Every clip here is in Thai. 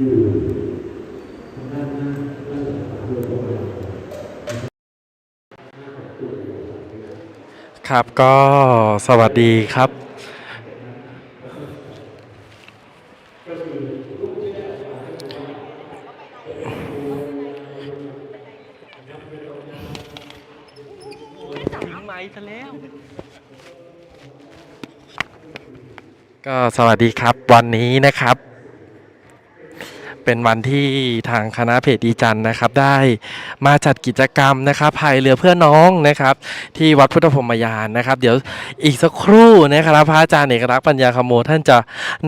ครับก็สวัสดีครับถึงไม้ซะแล้วก็สวัสดีครับวันนี้นะครับ เป็นวันที่ทางคณะเพจอีจันนะครับ ได้มาจัดกิจกรรมนะครับพายเรือเพื่อน้องนะครับ ที่วัดพุทธพรมยานนะครับ เดี๋ยวอีกสักครู่นะครับพระอาจารย์เอกลักษณ์ปัญญาคโมท่านจะ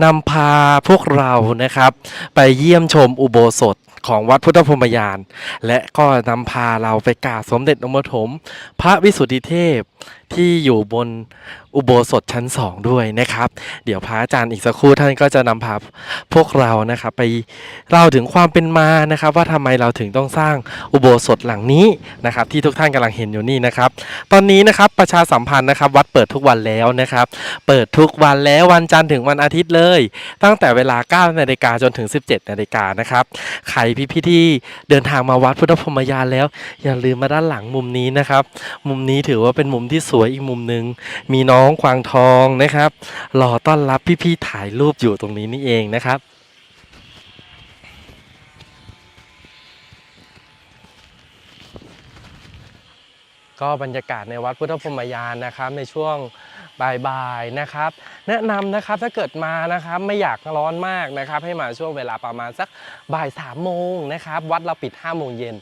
นำพาพวกเรานะครับ ไปเยี่ยมชมอุโบสถของวัดพุทธพรมยาน และก็นำพาเราไปกราบสมเด็จองค์ปฐมพระวิสุทธิเทพ ที่อยู่บนอุโบสถชั้นสองด้วยนะครับ เดี๋ยวพระอาจารย์อีกสักครู่ท่านก็จะนำพาพวกเรานะครับไปเล่าถึงความเป็นมานะครับ ว่าทำไมเราถึงต้องสร้างอุโบสถหลังนี้นะครับ ที่ทุกท่านกำลังเห็นอยู่นี่นะครับ ตอนนี้นะครับประชาสัมพันธ์นะครับ วัดเปิดทุกวันแล้วนะครับ เปิดทุกวันแล้ววันจันทร์ถึงวันอาทิตย์เลย ตั้งแต่เวลา9นาฬิกาจนถึง 17นาฬิกานะครับใครพี่ๆที่เดินทางมาวัดพุทธพรหมยานแล้ว อย่าลืมมาด้านหลังมุมนี้นะครับ มุมนี้ถือว่าเป็นมุมที่สวยอีกมุมหนึ่งมีน้องควางทองนะครับรอต้อนรับพี่ๆถ่ายรูปอยู่ตรงนี้นี่เองนะครับก็บรรยากาศในวัดพุทธพรมยานนะครับในช่วง บ่ายๆนะครับ แนะนำนะครับถ้าเกิดมานะครับไม่อยากร้อนมากนะครับ ให้มาช่วงเวลาประมาณสักบ่ายสามโมงนะครับ วัดเราปิด5้าโมงเย็น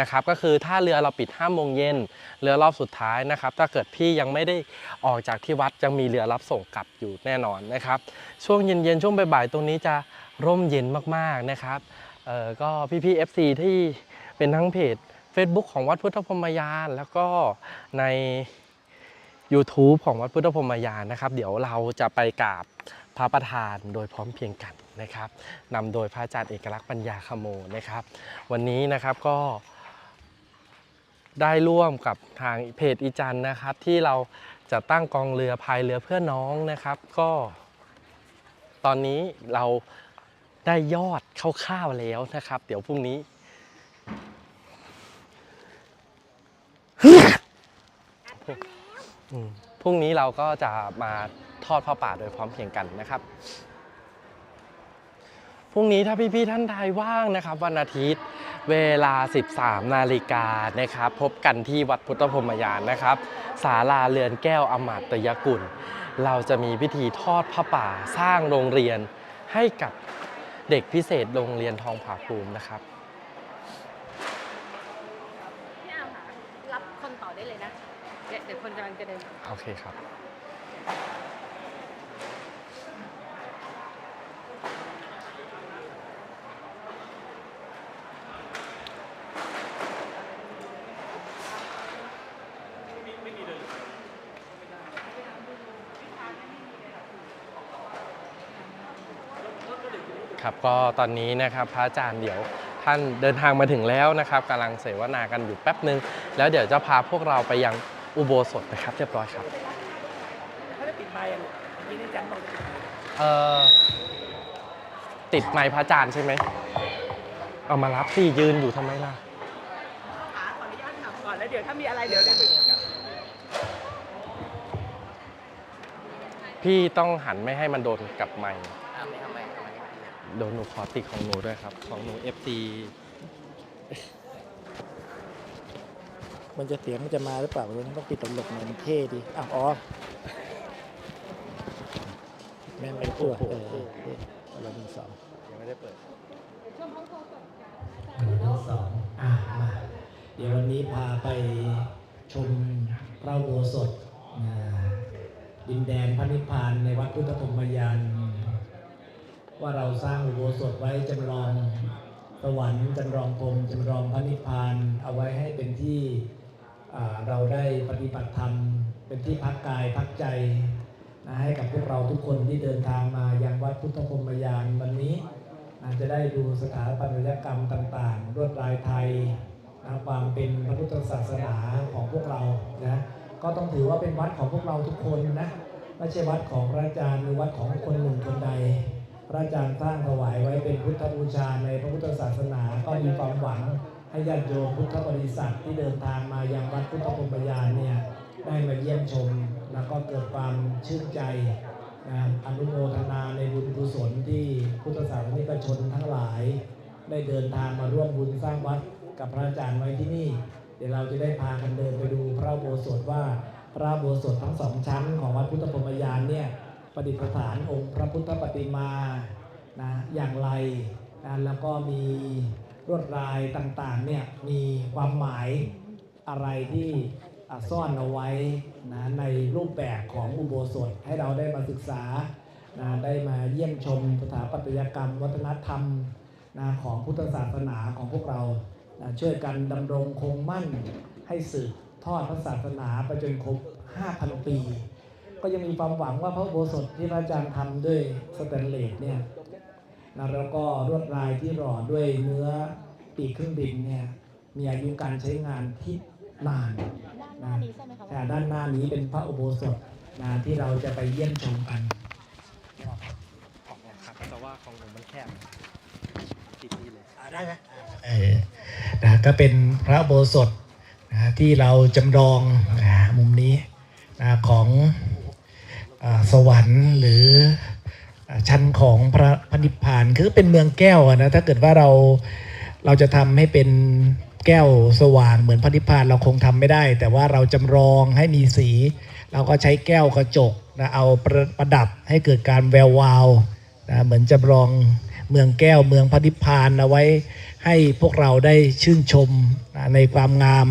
นะครับ ก็คือถ้าเรือเราปิด5้าโมงเย็นเรือรอบสุดท้ายนะครับ ถ้าเกิดพี่ยังไม่ได้ออกจากที่วัดยังมีเรือรับส่งกลับอยู่แน่นอนนะครับ ช่วงเย็นๆช่วงบ่ายๆตรงนี้จะร่มเย็นมากๆนะครับเอ่อก็พี่ๆ FC ที่เป็นทั้งเพจ Facebook ของวัดพุทธพรมยาน แล้วก็ใน YouTube ของวัดพุทธพรมยานนะครับ เดี๋ยวเราจะไปกราบพระประธานโดยพร้อมเพียงกันนะครับนำโดยพระอาจารย์เอกลักษณ์ปัญญาขโมนะครับ วันนี้นะครับก็ได้ร่วมกับทางเพจอีจันนะครับ ที่เราจะตั้งกองเรือพายเรือเพื่อน้องนะครับ ก็ ตอนนี้เราได้ยอดคร่าวๆแล้วนะครับ เดี๋ยวพรุ่งนี้อืม พรุ่งนี้เราก็จะมาทอดผ้าป่าโดยพร้อมเพรียงกันนะครับ พรุ่งนี้ถ้าพี่ๆท่านใดว่างนะครับ วันอาทิตย์เวลา 13 นาฬิกานะครับ พบกันที่วัดพุทธพรมยานนะครับศาลาเรือนแก้วอมาตยกุล เราจะมีพิธีทอดผ้าป่าสร้างโรงเรียนให้กับเด็กพิเศษโรงเรียนทองผาภูมินะครับ พี่อาค่ะ รับคนต่อได้เลยนะ เดี๋ยวเดี๋ยวคนกำลังจะเดินโอเคครับ ครับก็ตอนนี้นะครับพระอาจารย์เดี๋ยวท่านเดินทางมาถึงแล้วนะครับกำลังเสวนากันอยู่แป๊บหนึ่งแล้วเดี๋ยวจะพาพวกเราไปยัง อุโบสถนะครับเรียบร้อยครับเขาจะปิดไม้อะลูกมีในจันทร์บอกเอ่อติดไม้พระอาจารย์ใช่ไหมเอามารับสิยืนอยู่ทำไมล่ะขาขออนุญาตถามก่อนแล้วเดี๋ยวถ้ามีอะไรเดี๋ยวเดี๋ยวพี่ต้องหันไม่ให้มันโดนกับไม้อ่าไม่ทำไมทำไม โดนหนูขอติดของหนูด้วยครับ ของหนู FT มันจะเสียงมันจะมาหรือเปล่ามันต้องปิดหลบๆหน่อยมันเท่ดีอ้าวอ๋อแม่งไอ้ตัวเออเออเออเราหนึ่งสองยังไม่ได้เปิดหนึ่งสองอะมาเดี๋ยววันนี้พาไปชมพระอุโบสถอ่าดินแดนพระนิพพานในวัดพุทธพรหมยานว่าเราสร้างอุโบสถไว้จำลองสวรรค์จำลองพรหมจำลองพระนิพพานเอาไว้ให้เป็นที่อ่า เราได้ปฏิบัติธรรมเป็นที่พักกายพักใจนะให้กับพวกเราทุกคนที่เดินทางมายังวัดพุทธพรหมยานวันนี้อาจจะได้ดูสถาปัตยกรรมต่างๆลวดลายไทยนะความเป็นพระพุทธศาสนาของพวกเรานะก็ต้องถือว่าเป็นวัดของพวกเราทุกคนนะไม่ใช่วัดของพระอาจารย์หรือวัดของคนหนึ่งคนใด พระอาจารย์สร้างถวายไว้เป็นพุทธธบูชาในพระพุทธศาสนาก็มีความหวัง ให้ญาติโยมพุทธบริษัทที่เดินทางมายังวัดพุทธพรหมยานเนี่ยได้มาเยี่ยมชม แล้วก็เกิดความชื่นใจนะอนุโมทนาในบุญกุศลที่พุทธศาสนิกชนทั้งหลาย ได้เดินทางมาร่วมบุญสร้างวัดกับพระอาจารย์ไว้ที่นี่ เดี๋ยวเราจะได้พากันเดินไปดูพระโบสถว่าพระโบสถทั้งสองชั้นของวัดพุทธพรหมยานเนี่ยประดิษฐานองค์พระพุทธปฏิมานะอย่างไรนะแล้วก็มี ลวดลายต่างๆเนี่ยมีความหมายอะไรที่ซ่อนเอาไว้นะในรูปแบบของอุโบสถให้เราได้มาศึกษานะได้มาเยี่ยมชมสถาปัตยกรรม วัฒนธรรมนะของพุทธศาสนาของพวกเรานะช่วยกันดำรงคงมั่นให้สืบทอดพระศาสนาไปจนครบ 5,000 ปี ก็ยังมีความหวังว่าพระโบสถที่พระอาจารย์ทำด้วยสแตนเลสเนี่ย นะแล้วก็ลวดลายที่หล่อด้วยเนื้อปีกเครื่องบินเนี่ยมีอายุการใช้งานที่นานด้านหน้านี้ใช่ไหมคะแต่ด้านหน้านี้เป็นพระอุโบสถนะที่เราจะไปเยี่ยมชมกันของผมครับแต่ว่าของผมมันแคบติดนี่เลยได้ไหมเออนะก็เป็นพระอุโบสถนะที่เราจำลองนะมุมนี้นะของอาสวรรค์หรืออ่า ชั้นของพระพนิพพานคือเป็นเมืองแก้วนะถ้าเกิดว่าเราเราจะทำให้เป็นแก้วสว่างเหมือนพระนิพพานเราคงทำไม่ได้ แต่ว่าเราจำลองให้มีสี เราก็ใช้แก้วกระจกนะเอาประประดับให้เกิดการแวววาวนะเหมือนจำลองเมืองแก้วเมืองพระนิพพานเอาไว้ให้พวกเราได้ชื่นชมนะในความงาม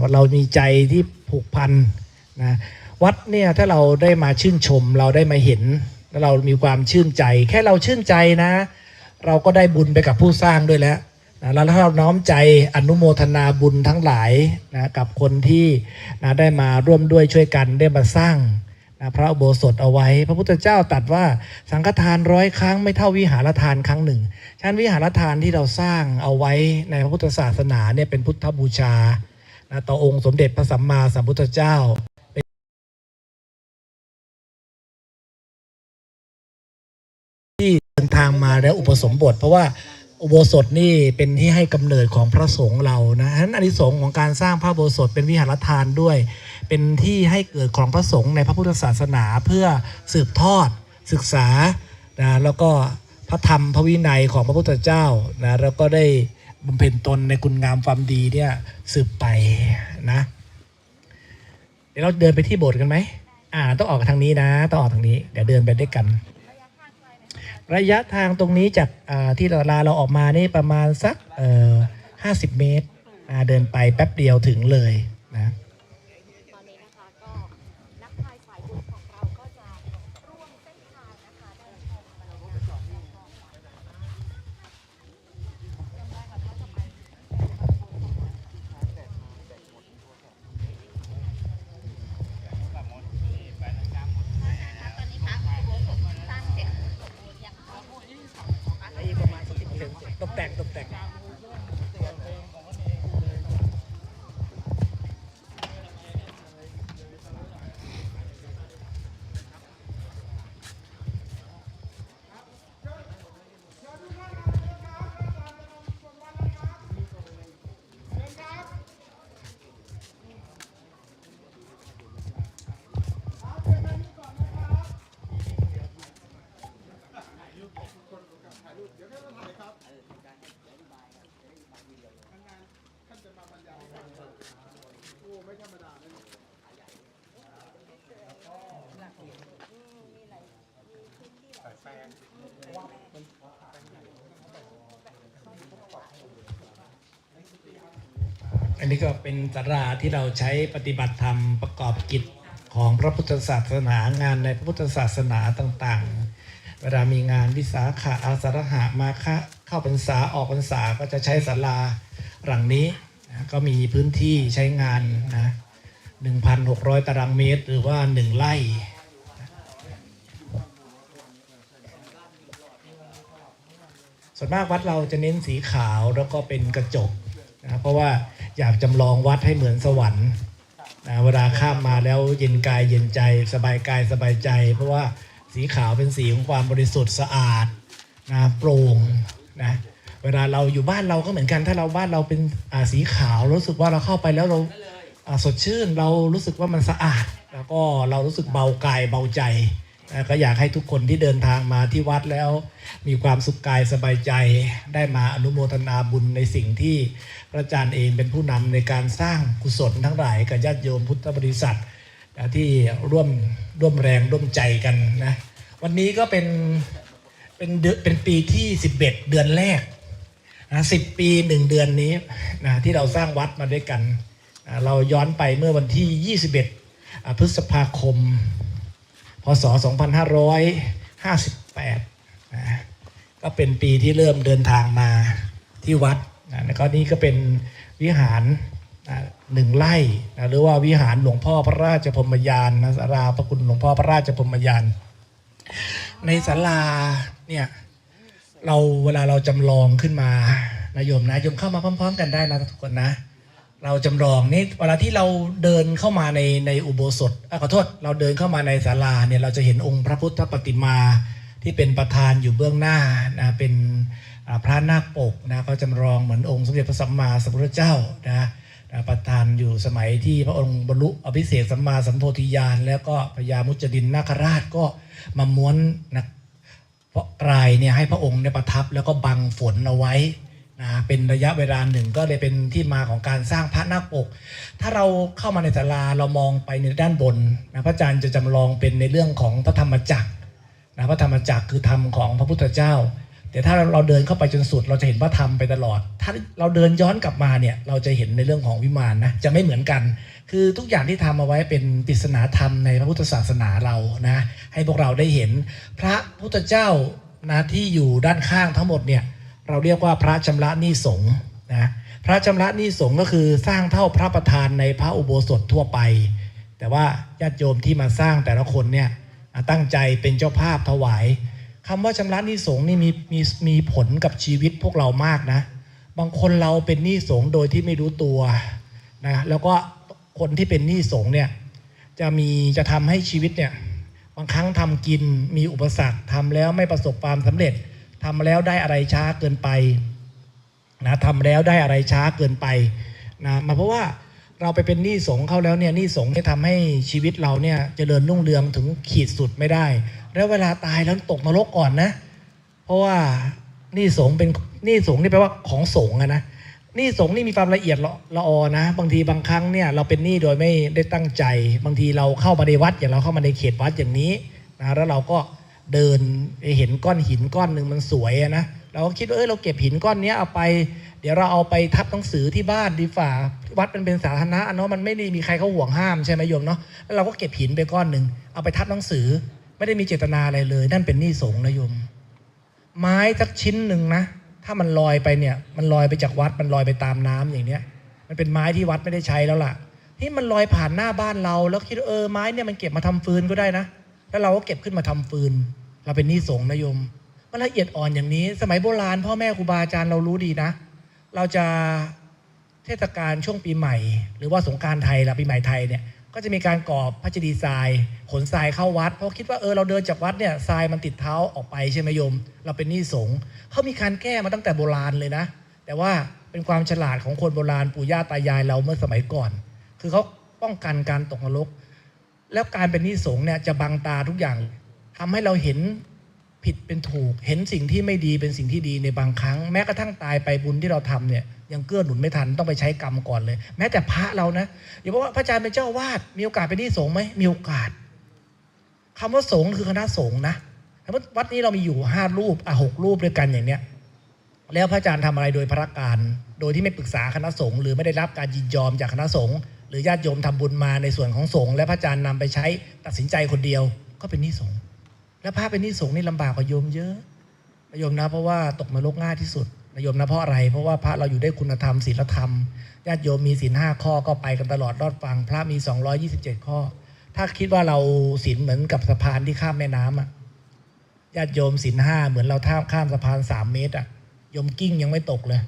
ว่าเรามีใจที่ผูกพันนะวัดเนี่ยถ้าเราได้มาชื่นชมเราได้มาเห็น แล้วเรามีความชื่นใจ แค่เราชื่นใจนะ เราก็ได้บุญไปกับผู้สร้างด้วยแล้วนะแล้วถ้าเราน้อมใจอนุโมทนาบุญทั้งหลายนะกับคนที่นะได้มาร่วมด้วยช่วยกันได้มาสร้างนะพระอุโบสถเอาไว้ พระพุทธเจ้าตรัสว่าสังฆทานร้อยครั้งไม่เท่าวิหารทานครั้งหนึ่งฉะนั้นวิหารทานที่เราสร้างเอาไว้ในพระพุทธศาสนาเนี่ยเป็นพุทธบูชานะต่อองค์สมเด็จพระสัมมาสัมพุทธเจ้า ทางมาแล้วอุปสมบท เพราะว่าอุโบสถนี่เป็นที่ให้กำเนิดของพระสงฆ์เรานะฉะนั้นอานิสงส์ของการสร้างพระโบสถเป็นวิหารทานด้วย เป็นที่ให้เกิดของพระสงฆ์ในพระพุทธศาสนาเพื่อสืบทอดศึกษานะแล้วก็พระธรรมพระวินัยของพระพุทธเจ้านะแล้วก็ได้บำเพ็ญตนในคุณงามความดีเนี่ยสืบไปนะเดี๋ยวเราเดินไปที่โบสถ์กันไหมอ่าต้องออกทางนี้นะต้องออกทางนี้เดี๋ยวเดินไปด้วยกัน ระยะทางตรงนี้จากที่เราลาเราออกมานี่ประมาณสักห้าสิบเมตรเดินไปแป๊บเดียวถึงเลย อันนี้ก็เป็นสาราที่เราใช้ปฏิบัติธรรมประกอบกิจของพระพุทธศาสนางานในพระพุทธศาสนาต่างๆ เวลามีงานวิสาขะอาสาฬหะมาคะเข้าพรรษาออกพรรษาก็จะใช้ศาลาหลังนี้นะก็มีพื้นที่ใช้งานนะ1,600 ตารางเมตร หรือว่า 1 ไร่ส่วนมากวัดเราจะเน้นสีขาวแล้วก็เป็นกระจก นะเพราะว่าอยากจำลองวัดให้เหมือนสวรรค์นะเวลาข้ามมาแล้วเย็นกายเย็นใจสบายกายสบายใจ เพราะว่าสีขาวเป็นสีของความบริสุทธิ์สะอาดนะโปร่งนะเวลาเราอยู่บ้านเราก็เหมือนกัน ถ้าเราบ้านเราเป็นสีขาวรู้สึกว่าเราเข้าไปแล้วเราสดชื่นเรารู้สึกว่ามันสะอาด แล้วก็เรารู้สึกเบากายเบาใจ ก็อยากให้ทุกคนที่เดินทางมาที่วัดแล้ว มีความสุขกายสบายใจ ได้มาอนุโมทนาบุญในสิ่งที่พระอาจารย์เองเป็นผู้นำในการสร้างกุศลทั้งหลายกับญาติโยมพุทธบริษัทที่ร่วมร่วมแรงร่วมใจกันนะวันนี้ก็เป็นเป็นเดือนเป็นปีที่ 11 เดือนแรกนะสิปีหนึ่งเดือนนี้นะที่เราสร้างวัดมาด้วยกัน เราย้อนไปเมื่อวันที่ 21อ่าพฤษภาคม ศ 2558นะก็เป็นปีที่เริ่มเดินทางมาที่วัดนะแล้วก็นี่ก็เป็นวิหารนะหนึ่งไร่นะหรือว่าวิหารหลวงพ่อพระราชพรมยานนะสาราพระคุณหลวงพ่อพระราชพรมยานในศาลาเนี่ยเราเวลาเราจำลองขึ้นมานะโยมนะโยมเข้ามาพร้อม ๆ กันได้นะทุกคนนะ เราจำลองนี่เวลาที่เราเดินเข้ามาในในอุโบสถอขอโทษเราเดินเข้ามาในศาลาเนี่ยเราจะเห็นองค์พระพุทธปฏิมาที่เป็นประธานอยู่เบื้องหน้านะเป็นพระนาคปกนะก็จำลองเหมือนองค์สมเด็จพระสัมมาสัมพุทธเจ้านะนะประธานอยู่สมัยที่พระองค์บรรลุอภิเษกสัมมาสัมโพธิญาณแล้วก็พญามุจดินนาคราชก็มาม้วนนะเพราะปลายเนี่ยให้พระองค์เนี่ยประทับแล้วก็บังฝนเอาไว้ นะเป็นระยะเวลาหนึ่งก็เลยเป็นที่มาของการสร้างพระนาคปก ถ้าเราเข้ามาในศาลาเรามองไปในด้านบนนะพระอาจารย์จะจำลองเป็นในเรื่องของพระธรรมจักรนะพระธรรมจักรคือธรรมของพระพุทธเจ้า แต่ถ้าเราเดินเข้าไปจนสุดเราจะเห็นพระธรรมไปตลอด ถ้าเราเดินย้อนกลับมาเนี่ยเราจะเห็นในเรื่องของวิมานนะจะไม่เหมือนกัน คือทุกอย่างที่ทำเอาไว้เป็นปริศนาธรรมในพระพุทธศาสนาเรานะให้พวกเราได้เห็นพระพุทธเจ้านะที่อยู่ด้านข้างทั้งหมดเนี่ย เราเรียกว่าพระชำระหนี้สงฆ์นะพระชำระหนี้สงฆ์ก็คือสร้างเท่าพระประธานในพระอุโบสถทั่วไป แต่ว่าญาติโยมที่มาสร้างแต่ละคนเนี่ยตั้งใจเป็นเจ้าภาพถวายคำว่าชำระหนี้สงฆ์นี่มีมีมีผลกับชีวิตพวกเรามากนะ บางคนเราเป็นหนี้สงฆ์โดยที่ไม่รู้ตัวนะแล้วก็คนที่เป็นหนี้สงฆ์เนี่ยจะมีจะทำให้ชีวิตเนี่ยบางครั้งทำกินมีอุปสรรคทำแล้วไม่ประสบความสำเร็จ ทำแล้วได้อะไรช้าเกินไปนะทำแล้วได้อะไรช้าเกินไปนะมาเพราะว่าเราไปเป็นหนี้สงเขาแล้วเนี่ยหนี้สงฆ์เนี่ทำให้ชีวิตเราเนี่ยเจริญรุ่งเรืองถึงขีดสุดไม่ได้ แล้วเวลาตายแล้วตกนรกก่อนนะ เพราะว่าหนี้สงเป็นหนี้สงนี่แปลว่าของสงอะนะหนี้สงนี่มีความละเอียดละละออนะ บางทีบางครั้งเนี่ยเราเป็นหนี้โดยไม่ได้ตั้งใจ บางทีเราเข้ามาในวัดอย่างเราเข้ามาในเขตวัดอย่างนี้นะแล้วเราก็ เดินไปเห็นก้อนหินก้อนหนึ่งมันสวยนะเราก็คิดว่าเออเราเก็บหินก้อนนี้เอาไป เดี๋ยวเราเอาไปทับหนังสือที่บ้านดีฝ่าวัดมันเป็นสาธารณะอะเนาะมันไม่ได้มีใครเขาห่วงห้ามใช่ไหมโยมเนาะแล้วเราก็เก็บหินไปก้อนหนึ่งเอาไปทับหนังสือ ไม่ได้มีเจตนาอะไรเลย นั่นเป็นหนี้สงนะโยม ไม้สักชิ้นหนึ่งนะ ถ้ามันลอยไปเนี่ย มันลอยไปจากวัดมันลอยไปตามน้ำอย่างเนี้ย มันเป็นไม้ที่วัดไม่ได้ใช้แล้วล่ะที่มันลอยผ่านหน้าบ้านเรา แล้วคิดว่าเออไม้เนี่ยมันเก็บมาทำฟืนก็ได้นะ แล้วเราก็เก็บขึ้นมาทำฟืน เราเป็นหนี้สงนะโยมมันละเอียดอ่อนอย่างนี้ สมัยโบราณ พ่อแม่ครูบาอาจารย์เรารู้ดีนะ เราจะเทศกาลช่วงปีใหม่ หรือว่าสงการไทยละปีใหม่ไทยเนี่ยก็จะมีการก่อพระเจดีย์ทรายขนทรายเข้าวัด เพราะคิดว่าเออเราเดินจากวัดเนี่ยทรายมันติดเท้าออกไปใช่ไหมโยม เราเป็นหนี้สงเขามีการแก้มาตั้งแต่โบราณเลยนะ แต่ว่าเป็นความฉลาดของคนโบราณปู่ย่าตายายเราเมื่อสมัยก่อน คือเขาป้องกันการตกนรก แล้วการเป็นนี้สงเนี่ยจะบังตาทุกอย่างทำให้เราเห็นผิดเป็นถูก เห็นสิ่งที่ไม่ดีเป็นสิ่งที่ดีในบางครั้ง แม้กระทั่งตายไปบุญที่เราทำเนี่ยยังเกื้อหนุนไม่ทันต้องไปใช้กรรมก่อนเลย แม้แต่พระเรานะอย่าบอกว่าพระอาจารย์เป็นเจ้าวาดมีโอกาสเป็นนี้สงไหมมีโอกาสคำว่าสงคือคณะสงฆ์นะวัดนี้เรามีอยู่ห้ารูปอะหกรูปด้วยกันอย่างเนี้ยแล้วพระอาจารย์ทำอะไรโดยพระการ โดยที่ไม่ปรึกษาคณะสงฆ์หรือไม่ได้รับการยินยอมจากคณะสงฆ์ หรือญาติโยมทำบุญมาในส่วนของสงฆ์และพระอาจารย์นำไปใช้ตัดสินใจคนเดียวก็เป็นหนี้สงฆ์แล้วพระเป็นหนี้สงฆ์นี่ลำบากกว่าโยมเยอะนะโยมนะเพราะว่าตกนรกง่ายที่สุดนะโยมนะเพราะอะไร เพราะว่าพระเราอยู่ได้คุณธรรมศีลธรรมญาติโยมมีศีลห้าข้อก็ไปกันตลอดรอดฟัง พระมี 227 ข้อ ถ้าคิดว่าเราศีลเหมือนกับสะพานที่ข้ามแม่น้ำอะญาติโยมศีลห้าเหมือนเราท่ามข้ามสะพานสามเมตรอะโยมกิ้งยังไม่ตกเลย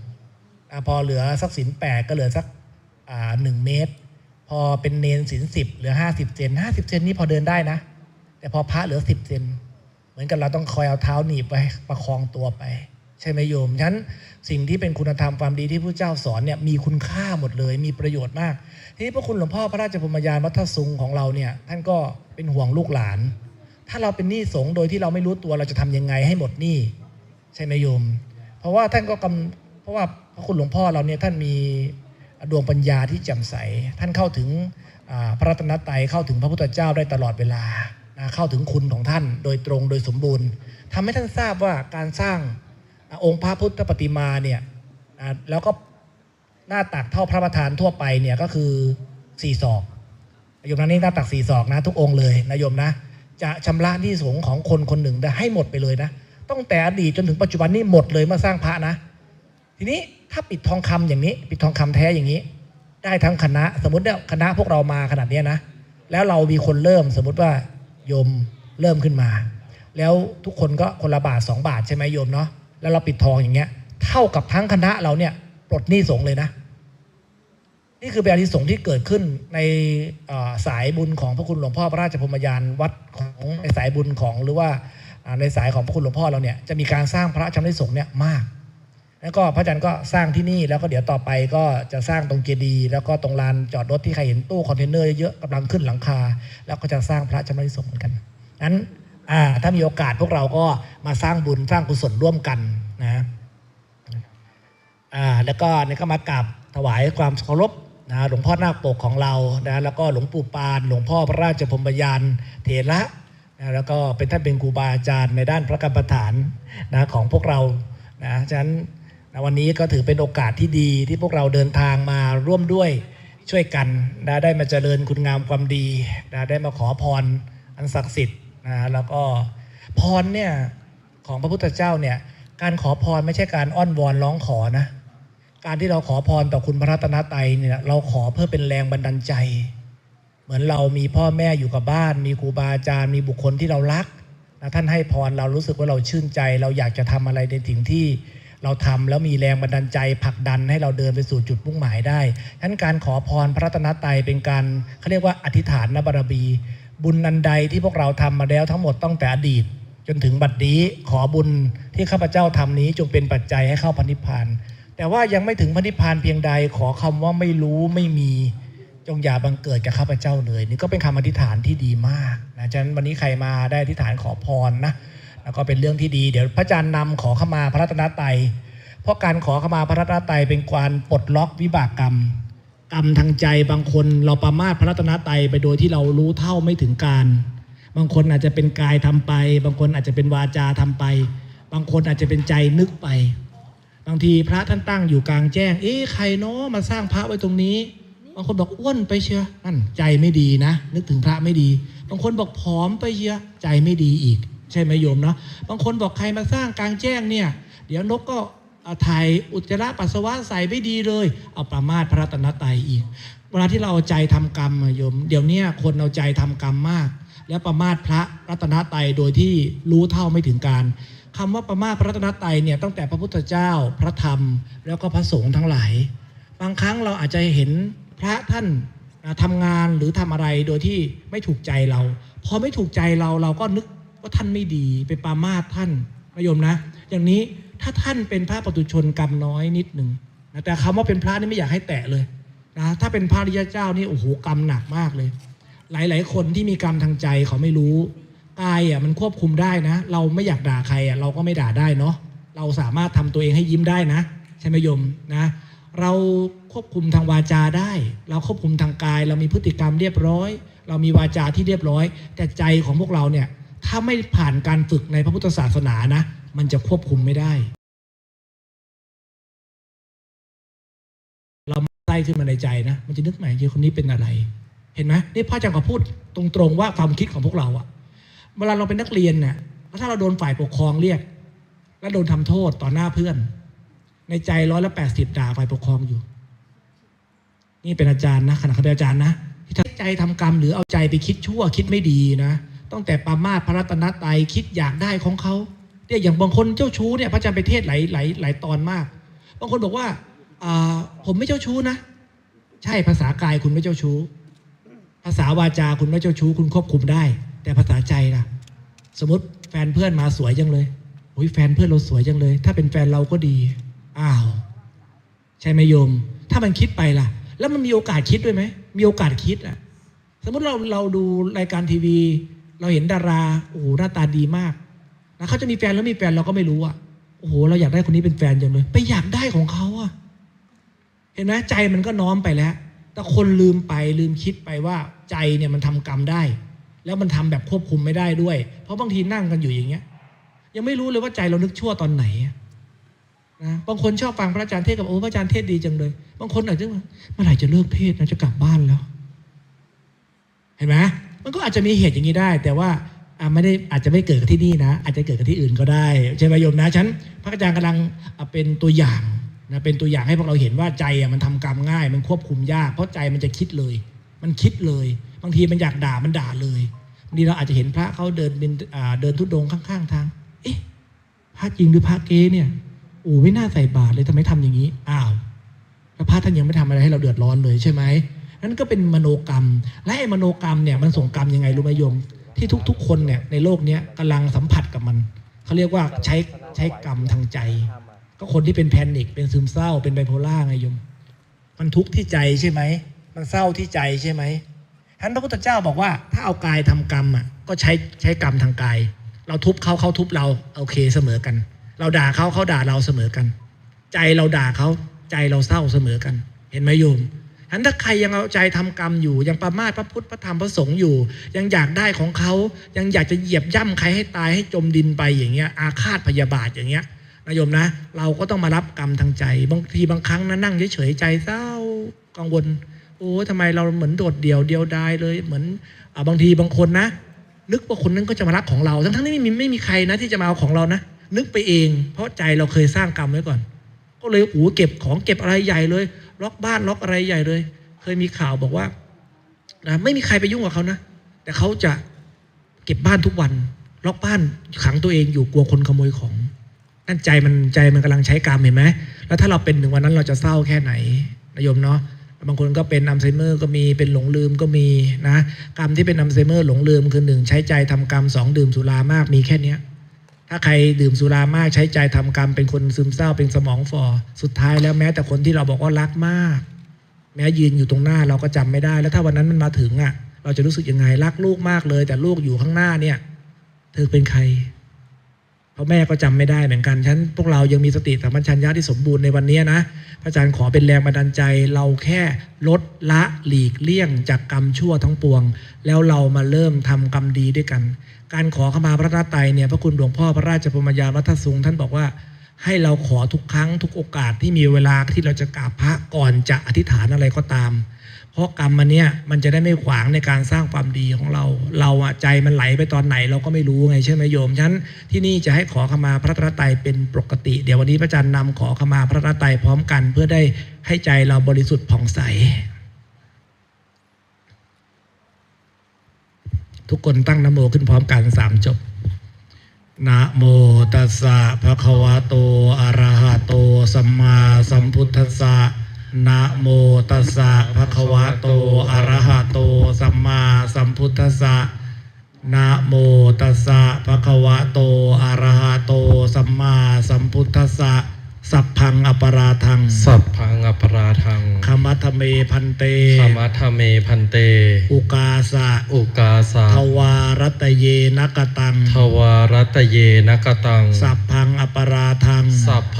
อพอเหลือสักศีลแปดก็เหลือสักหนึ่งเมตร พอเป็นเนนศีลสิบเหลือห้าสิบเซนห้าสิบเซนนี่พอเดินได้นะ แต่พอพระเหลือสิบเซนเหมือนกับเราต้องคอยเอาเท้าหนีบไปประคองตัวไป ใช่ไหมโยมฉะนั้นสิ่งที่เป็นคุณธรรมความดีที่พระเจ้าสอนเนี่ยมีคุณค่าหมดเลยมีประโยชน์มาก ทีนี้พระคุณหลวงพ่อพระราชพรมยานวัฒสุงของเราเนี่ยท่านก็เป็นห่วงลูกหลาน ถ้าเราเป็นหนี้สงโดยที่เราไม่รู้ตัวเราจะทำยังไงให้หมดหนี้ใช่ไหมโยม เพราะว่าท่านก็กำเพราะว่าพระคุณหลวงพ่อเราเนี่ยท่านมี ดวงปัญญาที่แจ่มใส ท่านเข้าถึงพระรัตนตรัยเข้าถึงพระพุทธเจ้าได้ตลอดเวลา เข้าถึงคุณของท่านโดยตรงโดยสมบูรณ์ทำให้ท่านทราบว่าการสร้างองค์พระพุทธปฏิมาเนี่ยแล้วก็หน้าตักเท่าพระประธานทั่วไปเนี่ยก็คือสี่ศอกโยมนะนี่หน้าตักสี่ศอกนะ ทุกองค์เลยนะโยมนะ จะชำระหนี้สงของคนคนหนึ่งได้ให้หมดไปเลยนะตั้งแต่อดีตจนถึงปัจจุบันนี่หมดเลยเมื่อสร้างพระนะ ทีนี้ ถ้าปิดทองคำอย่างนี้ ปิดทองคำแท้อย่างนี้ ได้ทั้งคณะ สมมติเนี่ยคณะพวกเรามาขนาดเนี้ยนะ แล้วเรามีคนเริ่มสมมติว่าโยมเริ่มขึ้นมา แล้วทุกคนก็คนละบาทสองบาทใช่ไหมโยมเนาะแล้วเราปิดทองอย่างเงี้ย เท่ากับทั้งคณะเราเนี่ยปลดหนี้สงเลยนะ นี่คือเป็นอนิสงส์ที่เกิดขึ้นในสายบุญของพระคุณหลวงพ่อพระราชพรหมยานวัดของในสายบุญของหรือว่าอ่าในสายของพระคุณหลวงพ่อเราเนี่ยจะมีการสร้างพระชำนิสงฆ์เนี่ยมาก แล้วก็พระอาจารย์ก็สร้างที่นี่แล้วก็เดี๋ยวต่อไปก็จะสร้างตรงเจดีย์แล้วก็ตรงลานจอดรถที่ใครเห็นตู้คอนเทนเนอร์เยอะๆกำลังขึ้นหลังคา แล้วก็จะสร้างพระชำนิสงฆ์เหมือนกันนั้นถ้ามีโอกาสพวกเราก็มาสร้างบุญสร้างกุศลร่วมกันนะแล้วก็นี่ก็มากราบถวายความเคารพนะหลวงพ่อนาคปกของเรานะแล้วก็หลวงปู่ปาน หลวงพ่อพระราชพรหมยานเถระนะแล้วก็เป็นท่านเป็นครูบาอาจารย์ในด้านพระกรรมฐานนะของพวกเรานะฉะนั้น นะวันนี้ก็ถือเป็นโอกาสที่ดีที่พวกเราเดินทางมาร่วมด้วยช่วยกันนะได้มาเจริญคุณงามความดีนะได้มาขอพรอันศักดิ์สิทธิ์นะแล้วก็พรเนี่ยของพระพุทธเจ้าเนี่ยการขอพรไม่ใช่การอ้อนวอนร้องขอนะ การที่เราขอพรต่อคุณพระรัตนตรัยเนี่ยเราขอเพื่อเป็นแรงบันดาลใจ เหมือนเรามีพ่อแม่อยู่กับบ้าน มีครูบาอาจารย์มีบุคคลที่เรารักนะท่านให้พรเรารู้สึกว่าเราชื่นใจ เราอยากจะทำอะไรในสิ่งที่ เราทำแล้วมีแรงบันดาลใจผลักดันให้เราเดินไปสู่จุดมุ่งหมายได้ฉะนั้นการขอพรพระรัตนตรัยเป็นการเขาเรียกว่าอธิษฐานนบารมีบุญนันใดที่พวกเราทำมาแล้วทั้งหมดตั้งแต่อดีต จนถึงบัดนี้ขอบุญที่ข้าพเจ้าทำนี้จงเป็นปัจจัยให้เข้าพระนิพานแต่ว่ายังไม่ถึงพระนิพานเพียงใดขอคำว่าไม่รู้ไม่มีจงอย่าบังเกิดกับข้าพเจ้าเลย นี่ก็เป็นคำอธิษฐานที่ดีมากนะฉะนั้นวันนี้ใครมาได้อธิษฐานขอพรนะ ก็เป็นเรื่องที่ดี เดี๋ยวพระอาจารย์นำขอเข้ามาพระรัตนตรัยเพราะการขอเข้ามาพระรัตนตรัยเป็นการปลดล็อกวิบากกรรม กรรมทางใจบางคนเราประมาทพระรัตนตรัยไปโดยที่เรารู้เท่าไม่ถึงการ บางคนอาจจะเป็นกายทำไป บางคนอาจจะเป็นวาจาทำไป บางคนอาจจะเป็นใจนึกไป บางทีพระท่านตั้งอยู่กลางแจ้ง เอ๊ะใครเนาะมาสร้างพระไว้ตรงนี้ บางคนบอกอ้วนไปเชียวนั่นใจไม่ดีนะ นึกถึงพระไม่ดี บางคนบอกผอมไปเชียวใจไม่ดีอีก ใช่ไหมโยมเนาะบางคนบอกใครมาสร้างกลางแจ้งเนี่ย เดี๋ยวนกก็ถ่ายอุจจาระปัสสาวะใส่ไม่ดีเลย เอาประมาทพระรัตนตรัยอีก เวลาที่เราเอาใจทำกรรมโยม เดี๋ยวนี้คนเอาใจทำกรรมมาก แล้วประมาทพระรัตนตรัยโดยที่รู้เท่าไม่ถึงการคำว่าประมาทพระรัตนตรัยเนี่ยตั้งแต่พระพุทธเจ้าพระธรรม แล้วก็พระสงฆ์ทั้งหลาย บางครั้งเราอาจจะเห็นพระท่านอ่าทำงานหรือทำอะไรโดยที่ไม่ถูกใจเรา พอไม่ถูกใจเราเราก็นึก ว่าท่านไม่ดีไปปามาทท่านนะโยมนะ อย่างนี้ถ้าท่านเป็นพระปตุชนกรรมน้อยนิดหนึ่งนะแต่คำว่าเป็นพระนี่ไม่อยากให้แตะเลยนะถ้าเป็นพระริยเจ้านี่โอ้โหกรรมหนักมากเลย หลาย ๆ คนที่มีกรรมทางใจเขาไม่รู้กายอะมันควบคุมได้นะ เราไม่อยากด่าใครอะเราก็ไม่ด่าได้เนาะเราสามารถทำตัวเองให้ยิ้มได้นะ ใช่ไหมโยมนะเราควบคุมทางวาจาได้ เราควบคุมทางกาย เรามีพฤติกรรมเรียบร้อย เรามีวาจาที่เรียบร้อย แต่ใจของพวกเราเนี่ย ถ้าไม่ผ่านการฝึกในพระพุทธศาสนานะ มันจะควบคุมไม่ได้ เราไส้ขึ้นมาในใจนะ มันจะนึกใหม่เจคนนี้เป็นอะไร เห็นไหมนี่พระอาจารย์ก็พูดตรงๆว่าความคิดของพวกเราอะเวลาเราเป็นนักเรียนเนี่ยถ้าเราโดนฝ่ายปกครองเรียก แล้วโดนทำโทษต่อหน้าเพื่อน ในใจร้อยละแปดสิบด่าฝ่ายปกครองอยู่ นี่เป็นอาจารย์นะขณะเขาเป็นอาจารย์นะที่ถ้ใจทำกรรมหรือเอาใจไปคิดชั่วคิดไม่ดีนะ ตั้งแต่ปามาสพระรัตนตรัยคิดอยากได้ของเขาเนี่ยอย่างบางคนเจ้าชู้เนี่ยพระอาจารย์ไปเทศน์หลายหลายหลายตอนมาก บางคนบอกว่าผมไม่เจ้าชู้นะ ใช่ภาษากายคุณไม่เจ้าชู้ ภาษาวาจาคุณไม่เจ้าชู้ คุณควบคุมได้ แต่ภาษาใจล่ะ สมมติแฟนเพื่อนมาสวยจังเลยโอ้ยแฟนเพื่อนเราสวยจังเลย ถ้าเป็นแฟนเราก็ดี อ้าว ใช่ไหมโยม ถ้ามันคิดไปล่ะ แล้วมันมีโอกาสคิดด้วยไหมมีโอกาสคิดอะ สมมติเราเราดูรายการทีวี เราเห็นดาราโอ้โหหน้าตาดีมากแล้วเขาจะมีแฟนแล้วมีแฟนเราก็ไม่รู้อะโอ้โห เราอยากได้คนนี้เป็นแฟนจังเลย ไปอยากได้ของเขาอะ เห็นไหมใจมันก็น้อมไปแล้ว แต่คนลืมไปลืมคิดไปว่าใจเนี่ยมันทำกรรมได้ แล้วมันทำแบบควบคุมไม่ได้ด้วย เพราะบางทีนั่งกันอยู่อย่างเงี้ย ยังไม่รู้เลยว่าใจเรานึกชั่วตอนไหนนะบางคนชอบฟังพระอาจารย์เทศกับโอ้พระอาจารย์เทศดีจังเลย บางคนอาจจะว่าเมื่อไหร่จะเลิกเทศนะจะกลับบ้านแล้ว เห็นไหม มันก็อาจจะมีเหตุอย่างนี้ได้ แต่ว่าอะไม่ได้อาจจะไม่เกิดกับที่นี่นะ อาจจะเกิดกับที่อื่นก็ได้ใช่ไหมโยมนะฉันพระอาจารย์กำลังเป็นตัวอย่างนะเป็นตัวอย่างให้พวกเราเห็นว่าใจมันทำกรรมง่าย มันควบคุมยากเพราะใจมันจะคิดเลย มันคิดเลย บางทีมันอยากด่ามันด่าเลยบางทีเราอาจจะเห็นพระเขาเดินเป็นเดินทุดงค์ข้างๆ ทาง เอ๊ะพระจริงหรือพระเก๊เนี่ยโอ้ไม่น่าใส่บาตรเลยทำไมทำอย่างนี้อ้าวแล้วพระท่านยังไม่ทำอะไรให้เราเดือดร้อนเลยใช่ไหม นั่นก็เป็นมโนกรรม และไอ้มโนกรรมเนี่ยมันส่งกรรมยังไงรู้ไหมโยม ที่ทุกๆ คนเนี่ยในโลกเนี้ยกำลังสัมผัสกับมันเขาเรียกว่าใช้ใช้กรรมทางใจ ก็คนที่เป็นแพนิคเป็นซึมเศร้าเป็นไบโพล่าไงโยม มันทุกข์ที่ใจใช่ไหมมันเศร้าที่ใจใช่ไหมท่านพระพุทธเจ้าบอกว่าถ้าเอากายทำกรรมอะก็ใช้ใช้กรรมทางกาย เราทุบเขาเขาทุบเราโอเคเสมอกัน เราด่าเขาเขาด่าเราเสมอกัน ใจเราด่าเขาใจเราเศร้าเสมอกัน เห็นไหมโยม ฉะนั้นถ้าใครยังเอาใจทำกรรมอยู่ ยังประมาทพระพุทธพระธรรมพระสงฆ์อยู่ ยังอยากได้ของเขายังอยากจะเหยียบย่ำใครให้ตายให้จมดินไปอย่างเงี้ยอาฆาตพยาบาทอย่างเงี้ยนะโยมนะ เราก็ต้องมารับกรรมทางใจ บางทีบางครั้งนะนั่งเฉยๆใจเศร้ากังวลโอ้ทำไมเราเหมือนโดดเดี่ยวเดียวดายเลยเหมือนอบางทีบางคนนะ นึกว่าคนนั้นก็จะมารักของเรา ทั้งๆที่ไม่มีไม่มีใครนะที่จะมาเอาของเรานะนึกไปเอง เพราะใจเราเคยสร้างกรรมไว้ก่อน ก็เลยโอ้โหเก็บของเก็บอะไรใหญ่เลย ล็อกบ้านล็อกอะไรใหญ่เลย เคยมีข่าวบอกว่านะไม่มีใครไปยุ่งกับเขานะ แต่เขาจะเก็บบ้านทุกวัน ล็อกบ้านขังตัวเองอยู่กลัวคนขโมยของ นั่นใจมันใจมันกำลังใช้กรรมเห็นไหมแล้วถ้าเราเป็นถึงวันนั้นเราจะเศร้าแค่ไหนนะโยมเนาะบางคนก็เป็นอัลไซเมอร์ก็มีเป็นหลงลืมก็มีนะกรรมที่เป็นอัลไซเมอร์หลงลืมคือหนึ่งใช้ใจทำกรรมสองดื่มสุรามากมีแค่เนี้ย ถ้าใครดื่มสุรามากใช้ใจทำกรรม เป็นคนซึมเศร้าเป็นสมองฝ่อสุดท้ายแล้วแม้แต่คนที่เราบอกว่ารักมาก แม้ยืนอยู่ตรงหน้าเราก็จำไม่ได้ แล้วถ้าวันนั้นมันมาถึงอะ เราจะรู้สึกยังไงรักลูกมากเลย แต่ลูกอยู่ข้างหน้าเนี่ย เธอเป็นใคร ราะแม่ก็จำไม่ได้เหมือนกันฉะนันพวกเรายังมีสติสัมปชัญญะที่สมบูรณ์ในวันนี้นะ พระอาจารย์ขอเป็นแรงบันดาลใจ เราแค่ลดละหลีกเลี่ยงจากกรรมชั่วทั้งปวง แล้วเรามาเริ่มทำกรรมดีด้วยกัน การขอขมาพระรัตไตรัยเนี่ยพระคุณหลวงพ่อพระราชพรมยาวัฒสุงท่านบอกว่า ให้เราขอทุกครั้งทุกโอกาสที่มีเวลาที่เราจะกราบพระก่อนจะอธิษฐานอะไรก็ตาม เพราะกรรมมันเนี่ยมันจะได้ไม่ขวางในการสร้างความดีของเรา เราอะใจมันไหลไปตอนไหนเราก็ไม่รู้ไงใช่ไหมโยมฉันที่นี่จะให้ขอขมาพระรัตนตรัยเป็นปกติ เดี๋ยววันนี้พระอาจารย์นำขอขมาพระรัตนตรัยพร้อมกัน เพื่อได้ให้ใจเราบริสุทธิ์ผ่องใส ทุกคนตั้งนโมขึ้นพร้อมกันสามจบนะโมตัสสะภะคะวะโตอะระหะโตสัมมาสัมพุทธัสสะ นะโมตัสสะภะคะวะโต อะระหะโต สัมมาสัมพุทธัสสะนะโมตัสสะภะคะวะโต อะระหะโต สัมมาสัมพุทธัสสะ สัพพังอปราทัง สัพพังอปราทังขมัทเมพันเตขมัทเมพันเต อุกาสะอุกาสาทวารัตเยนกตัง ทวารัตเยนกตัง สัพพังอปราทัง สัพพังอปราทังข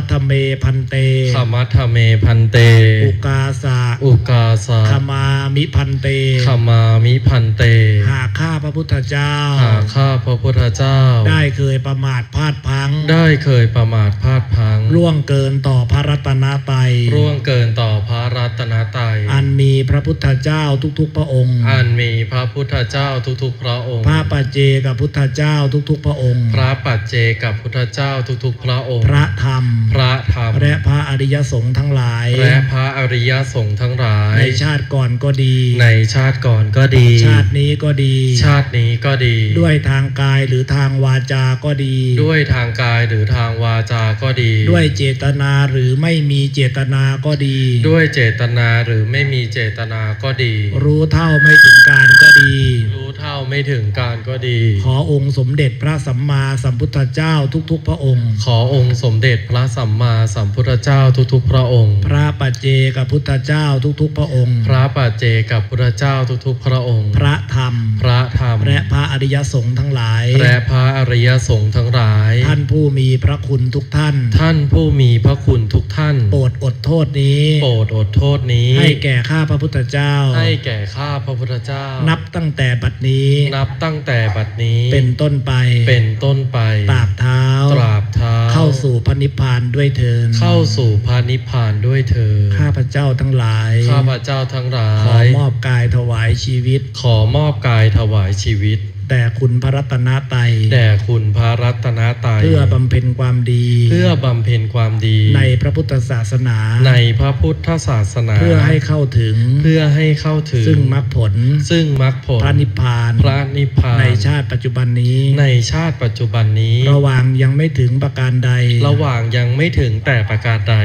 มัทเมพันเตขมัทเมพันเต อุกาสะ อุกาสาขมามิพันเตขมามิพันเต หากข้าพระพุทธเจ้า หากข้าพระพุทธเจ้า ได้เคยประมาทพลาดพลัง ได้เคยประมาทพลาดพลัง ล่วงเกินต่อพระรัตนตรัยร่วงเกินต่อพระรัตนตรัย อันมีพระพุทธเจ้าทุกๆ พระองค์ อันมีพระพุทธเจ้าทุกๆ พระองค์ พระปัจเจกับพุทธเจ้าทุกๆ พระองค์ พระปัจเจกับพุทธเจ้าทุกๆ พระองค์ พระธรรม พระธรรม และพระอริยสงฆ์ทั้งหลาย และพระอริยสงฆ์ทั้งหลาย ในชาติก่อนก็ดี ในชาติก่อนก็ดี ชาตินี้ก็ดี ชาตินี้ก็ดี ด้วยทางกายหรือทางวาจาก็ดี ด้วยทางกายหรือทางวาจาก็ดี ด้วยด้วยเจตนาหรือไม่มีเจตนาก็ดี ด้วยเจตนาหรือไม่มีเจตนาก็ดี รู้เท่าไม่ถึงการก็ดีรู้เท่า ไม่ถึงการก็ดี ขอองค์สมเด็จพระสัมมาสัมพุทธเจ้าทุก ๆ พระองค์ ขอองค์สมเด็จพระสัมมาสัมพุทธเจ้าทุก ๆ พระองค์ พระปัจเจกพุทธเจ้าทุก ๆ พระองค์ พระปัจเจกับพุทธเจ้าทุก ๆ พระองค์ พระธรรม พระธรรม และพระอริยสงฆ์ทั้งหลาย และพระอริยสงฆ์ทั้งหลาย ท่านผู้มีพระคุณทุกท่าน ท่านผู้มีพระคุณทุกท่าน โปรดอดโทษนี้ โปรดอดโทษนี้ ให้แก่ข้าพระพุทธเจ้า ให้แก่ข้าพระพุทธเจ้า นับตั้งแต่บัดนี้นับตั้งแต่บัดนี้ เป็นต้นไปเป็นต้นไปตราบเท้าตราบเท้า เข้าสู่พระนิพพานด้วยเถิดเข้าสู่พระนิพพานด้วยเธอญข้าพระเจ้าทั้งหลาย ข้าพเจ้าทั้งหลาขอยมอบกายถวายชีวิต ขอมอบกายถวายชีวิต แด่คุณพระรัตนตรัยแด่คุณพระรัตนตรัยเพื่อบำเพ็ญความดี เพื่อบำเพ็ญความดี ในพระพุทธศาสนา ในพระพุทธศาสนา เพื่อให้เข้าถึง เพื่อให้เข้าถึง ซึ่งมรรคผล ซึ่งมรรคผล พระนิพพาน พระนิพพาน ในชาติปัจจุบันนี้ ในชาติปัจจุบันนี้ ระหว่างยังไม่ถึงประการใด ระหว่างยังไม่ถึงแต่ประการใด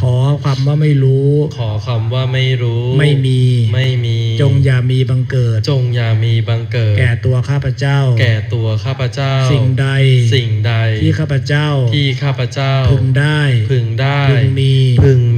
ขอความว่าไม่รู้ ขอคำว่าไม่รู้ ไม่มี ไม่มี จงอย่ามีบังเกิด จงอย่ามีบังเกิด แก่ตัวข้าพเจ้า แก่ตัวข้าพเจ้า สิ่งใด สิ่งใด ที่ข้าพเจ้า ที่ข้าพเจ้า พึงได้ พึงได้ พึงมี พึง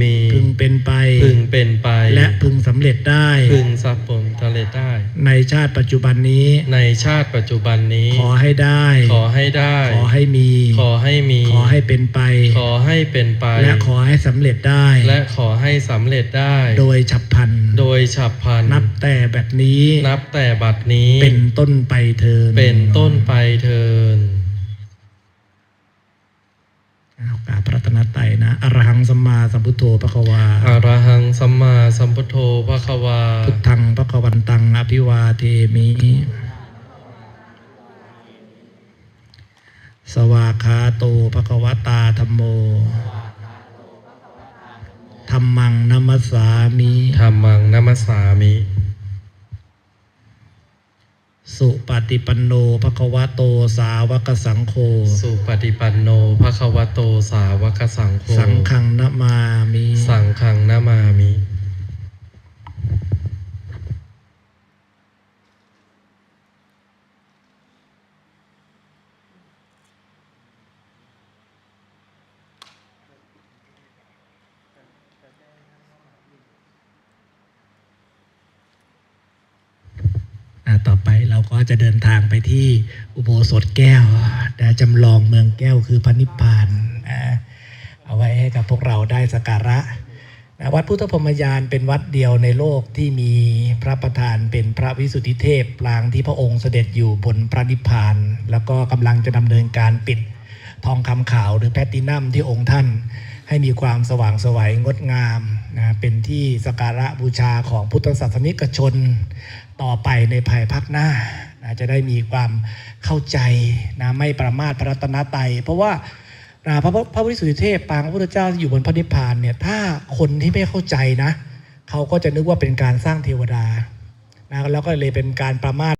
มีพึง เป็นไป พึงเป็นไป และพึงสำเร็จได้ พึงสับผลทะเลได้ ในชาติปัจจุบันนี้ ในชาติปัจจุบันนี้ ขอให้ได้ ขอให้ได้ ขอให้มี ขอให้มี ขอให้เป็นไป ขอให้เป็นไป และขอให้สำเร็จได้ และขอให้สำเร็จได้ โดยฉับพลัน โดยฉับพลัน นับแต่แบบนี้ นับแต่บัดนี้ เป็นต้นไปเทินเป็นต้นไปเทิน เอา กราบพระรัตนตรัยนะอรหังสัมมาสัมพุทโธพระควาอรหังสัมมาสัมพุทโธพระควา พุทธังพระควันตังอภิวาเทมิ สวากขาโตภควตาธรรมโมธรรมังนัมสสามิธรรมังนัมสสามิ สุปฏิปันโนภควโตสาวกสังโฆ สุปฏิปันโนภควโตสาวกสังโฆ สังฆังนะมามิ สังฆังนามามิ อ่าต่อไปเรา ก็จะเดินทางไปที่อุโบสถแก้วนะจำลองเมืองแก้วคือพระนิพพานนะเอาไว้ให้กับพวกเราได้สักการะนะวัดพุทธพรมยานเป็นวัดเดียวในโลกที่มีพระประธานเป็นพระวิสุทธิเทพปรางที่พระองค์เสด็จอยู่บนพระนิพพาน แล้วก็กำลังจะดำเนินการปิดทองคำขาวหรือแพตตินัมที่องค์ท่านให้มีความสว่างไสวัยงดงามนะเป็นที่สักการะบูชาของพุทธศาสนิกชน ต่อไปในภายภาคหน้านะจะได้มีความเข้าใจนะไม่ประมาทพระรัตนตรัยเพราะว่านะพระพระวิสุทธิเทพปางพระพุทธเจ้าอยู่บนพระนิพพานเนี่ยถ้าคนที่ไม่เข้าใจนะ เขาก็จะนึกว่าเป็นการสร้างเทวดานะแล้วก็เลยเป็นการประมาท